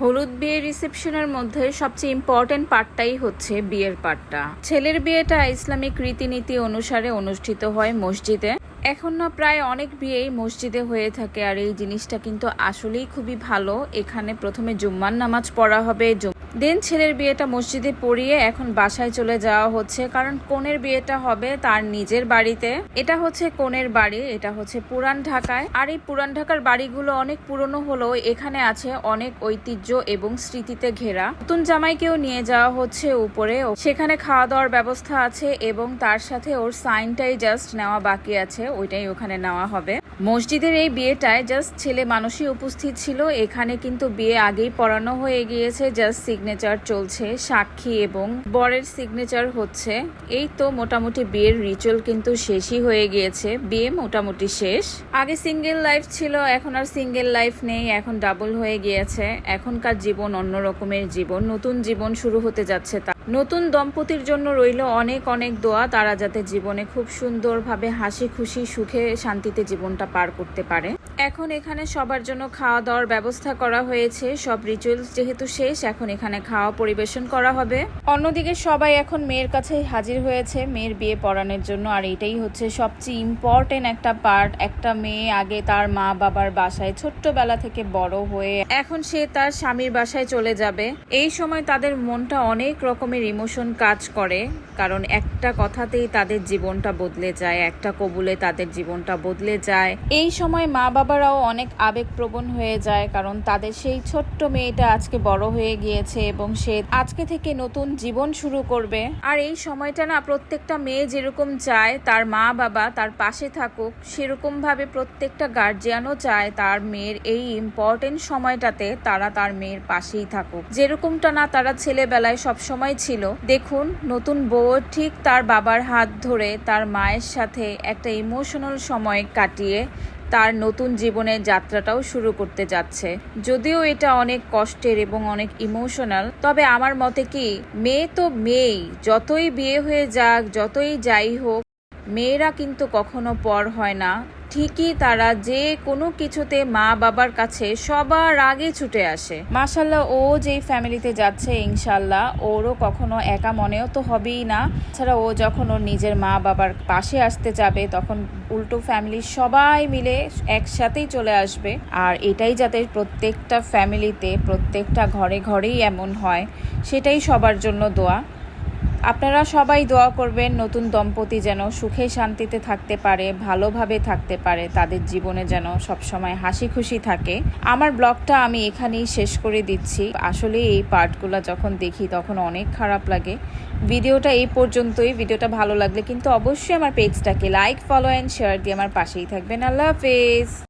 হলুদ বিয়ের রিসেপশনের মধ্যে সবচেয়ে ইম্পর্টেন্ট পার্টটাই হচ্ছে বিয়ের পার্টটা ছেলের বিয়েটা ইসলামিক রীতিনীতি অনুসারে অনুষ্ঠিত হয় মসজিদে। এখন না, প্রায় অনেক বিয়েই মসজিদে হয়ে থাকে আর এই জিনিসটা কিন্তু আসলেই খুবই ভালো। এখানে প্রথমে জুম্মার নামাজ পড়া হবে দেন ছেলের বিয়েটা মসজিদে পড়িয়ে এখন বাসায় চলে যাওয়া হচ্ছে। কারণ কনের বিয়েটা হবে তার নিজের বাড়িতে। এটা হচ্ছে কনের বাড়ি, এটা হচ্ছে পুরান ঢাকায়। আর এই পুরান ঢাকার বাড়িগুলো অনেক পুরনো হলেও এখানে আছে অনেক ঐতিহ্য এবং স্মৃতিতে ঘেরা। নতুন জামাইকেও নিয়ে যাওয়া হচ্ছে উপরে। সেখানে খাওয়া দাওয়ার ব্যবস্থা আছে এবং তার সাথে ওর সাইনটাই জাস্ট নেওয়া বাকি আছে, ওইটাই ওখানে নেওয়া হবে। মসজিদের এই বিয়েটায় জাস্ট ছেলে মানুষই উপস্থিত ছিল। এখানে কিন্তু বিয়ে আগেই পড়ানো হয়ে গিয়েছে। জাস্ট সিগনেচার চলছে, সাক্ষী এবং বরের সিগনেচার হচ্ছে। এই তো মোটামুটি বিয়ের রিচুয়াল কিন্তু শেষই হয়ে গিয়েছে। বিয়ে মোটামুটি শেষ। আগে সিঙ্গেল লাইফ ছিল, এখন আর সিঙ্গেল লাইফ নেই, এখন ডাবল হয়ে গিয়েছে। এখনকার জীবন অন্য রকমের জীবন, নতুন জীবন শুরু হতে যাচ্ছে তা নতুন দম্পতির জন্য রইল অনেক অনেক দোয়া, তারা যাতে জীবনে খুব সুন্দরভাবে হাসি খুশি, সুখে, শান্তিতে জীবনটা পার করতে পারে। এখন এখানে সবার জন্য খাওয়া দাওয়ার ব্যবস্থা করা হয়েছে, সব রিচুয়ালস যেহেতু শেষ, এখন এখানে খাওয়া পরিবেশন করা হবে। অন্যদিকে সবাই এখন মেয়ের কাছে হাজির হয়েছে, মেয়ের বিয়ে পড়ানোর জন্য, আর এটাই হচ্ছে সবচেয়ে ইম্পর্টেন্ট একটা পার্ট একটা মেয়ে আগে তার মা বাবার বাসায় ছোট্টবেলা থেকে বড় হয়ে, এখন সে তার স্বামীর বাসায় চলে যাবে। এই সময় তাদের মনটা অনেক রকমের ইমোশন কাজ করে, কারণ একটা কথাতেই তাদের জীবনটা বদলে যায়, একটা কবুলে তাদের জীবনটা বদলে যায়। এই সময় মা বাবারাও অনেক আবেগপ্রবণ হয়ে যায়, কারণ তাদের সেই ছোট্ট মেয়েটা আজকে বড় হয়ে গিয়েছে এবং সে আজকে থেকে নতুন জীবন শুরু করবে। আর এই সময়টা না প্রত্যেকটা মেয়ে যেরকম চায়, তার মা বাবা তার পাশে থাকুক সেরকম ভাবে প্রত্যেকটা গার্জিয়ানও চায় তার মেয়ের এই ইম্পর্টেন্ট সময়টাতে তারা তার মেয়ের পাশেই থাকুক। যেরকমটা না তারা ছেলেবেলায় সব সময় ছিল। দেখুন, নতুন বউ ঠিক তার বাবার হাত ধরে তার মায়ের সাথে একটা ইমোশনাল সময় কাটিয়ে তার নতুন জীবনের যাত্রাটাও শুরু করতে যাচ্ছে। যদিও এটা অনেক কষ্টের এবং অনেক ইমোশনাল তবে আমার মতে কি, মেয়ে তো মেয়েই। যতই বিয়ে হয়ে যাক, যতই যাই হোক, মেয়েরা কিন্তু কখনো পর হয় না। ঠিকই তারা যে কোনো কিছুতে মা বাবার কাছে সবার আগে ছুটে আসে। মাসাল্লাহ ও যেই ফ্যামিলিতে যাচ্ছে ইনশাল্লাহ ওরও কখনো একা মনেও তো হবেই না। ছাড়া ও যখন ওর নিজের মা বাবার পাশে আসতে যাবে, তখন উল্টো ফ্যামিলির সবাই মিলে একসাথেই চলে আসবে। আর এটাই যাতে প্রত্যেকটা ফ্যামিলিতে, প্রত্যেকটা ঘরে ঘরেই এমন হয়, সেটাই সবার জন্য দোয়া। আপনারা সবাই দোয়া করবেন নতুন দম্পতি যেন সুখে শান্তিতে থাকতে পারে, ভালোভাবে থাকতে পারে, তাদের জীবনে যেন সবসময় হাসি খুশি থাকে। আমার ব্লগটা আমি এখানেই শেষ করে দিচ্ছি। আসলে এই পার্টগুলো যখন দেখি তখন অনেক খারাপ লাগে। ভিডিওটা এই পর্যন্তই। ভিডিওটা ভালো লাগলে কিন্তু অবশ্যই আমার পেজটাকে লাইক, ফলো অ্যান্ড শেয়ার দিয়ে আমার পাশেই থাকবেন। আল্লাহ হাফেজ।